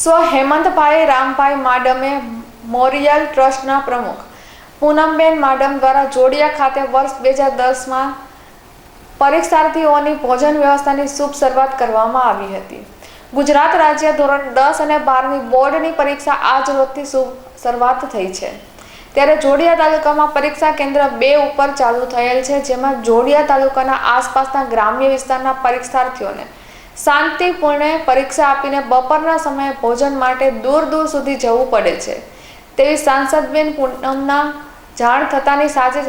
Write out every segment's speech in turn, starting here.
સ્વ હેમંતભાઈ રામભાઈ માડમે મોરિયલ ટ્રસ્ટના પ્રમુખ. પૂનમબેન માડમ દ્વારા જોડિયા ખાતે વર્ષ બે હજાર દસમાં પરીક્ષાર્થીઓની ભોજન વ્યવસ્થાની શુભ શરૂઆત કરવામાં આવી હતી. ગુજરાત રાજ્ય ધોરણ દસ અને બારની બોર્ડની પરીક્ષા આજ રોજથી શુભ શરૂઆત થઈ છે. ત્યારે જોડિયા તાલુકામાં પરીક્ષા કેન્દ્ર બે ઉપર ચાલુ થયેલ છે, જેમાં જોડિયા તાલુકાના આસપાસના ગ્રામ્ય વિસ્તારના પરીક્ષાર્થીઓને શાંતિપૂર્ણ પરીક્ષા આપીને બપોરના સમયે ભોજન માટે દૂર દૂર સુધી જવું પડે છે. તેવી સાંસદબેન પૂનમના જાણ થતાની સાથે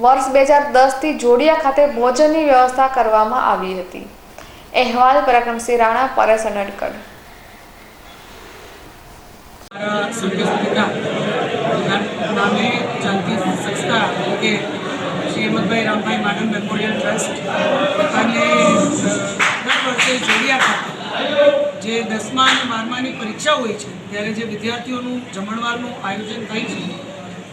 વર્ષ બે હજાર દસથી જોડિયા ખાતે ભોજનની વ્યવસ્થા કરવામાં આવી હતી. અહેવાલ પરાક્રમસિંહ રાણા, પરેશ ચાલતી સંસ્થા કે શ્રી હેમંતભાઈ રામભાઈ માનવ મેમોરિયલ ટ્રસ્ટ અને અ, દર વર્ષે જોડિયા ખાતે જે દસમા અને પરીક્ષા હોય છે, ત્યારે જે વિદ્યાર્થીઓનું જમણવારનું આયોજન થાય છે,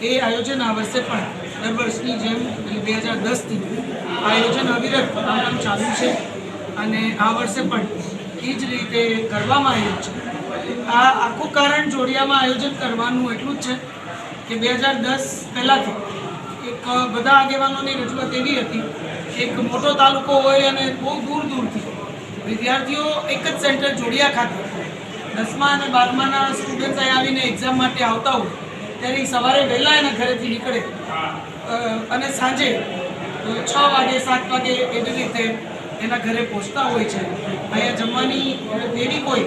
એ આયોજન આ વર્ષે પણ દર વર્ષની જેમ બે હજાર દસથી આયોજન અવિરત આમ ચાલુ છે અને આ વર્ષે પણ એ જ રીતે કરવામાં આવ્યું છે. આ આખું કારણ જોડિયામાં આયોજન કરવાનું એટલું જ છે કે બે હજાર દસ પહેલાંથી એક બધા આગેવાનોની રજૂઆત એવી હતી, એક મોટો તાલુકો હોય અને બહુ દૂર દૂરથી વિદ્યાર્થીઓ એક જ સેન્ટર જોડિયા ખાતે દસમા અને બારમાના સ્ટુડન્ટ્સ આવીને એક્ઝામ માટે આવતા હોય, ત્યારે સવારે વહેલા એના ઘરેથી નીકળે. અને સાંજે છ વાગે, સાત વાગે એવી રીતે એના ઘરે પહોંચતા હોય છે. અહીંયા જમવાની એવી કોઈ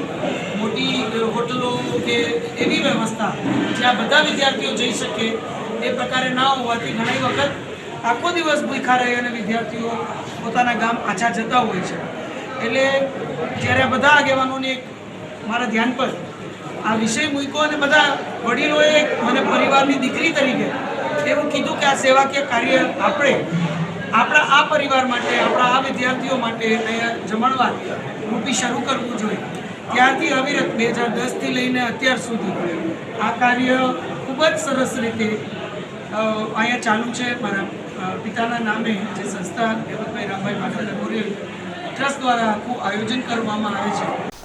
મોટી હોટલો કે એવી વ્યવસ્થા જ્યાં બધા વિદ્યાર્થીઓ જઈ શકે એ પ્રકારે ના હોવાથી ઘણી વખત આખો દિવસ ભૂખા રહે અને વિદ્યાર્થીઓ પોતાના ગામ પાછા જતા હોય છે. એટલે જ્યારે બધા આગેવાનોને એક મારા ધ્યાન પર. આ વિષય મૂક્યો અને બધા વડીલોએ મને પરિવારની દીકરી તરીકે એવું કીધું કે આ સેવાકીય કાર્ય આપણે, આપણા આ પરિવાર માટે, આપણા આ વિદ્યાર્થીઓ માટે અહીંયા જમણવાર રૂપી શરૂ કરવું જોઈએ. ત્યારથી અવિરત બે હજાર દસથી લઈને અત્યાર સુધી આ કાર્ય ખૂબ જ સરસ રીતે અહીંયા ચાલુ છે. મારા પિતાના નામે જે સંસ્થા હેમંતભાઈ રામભાઈ માતા મેમોરિયલ ટ્રસ્ટ દ્વારા આખું આયોજન કરવામાં આવે છે.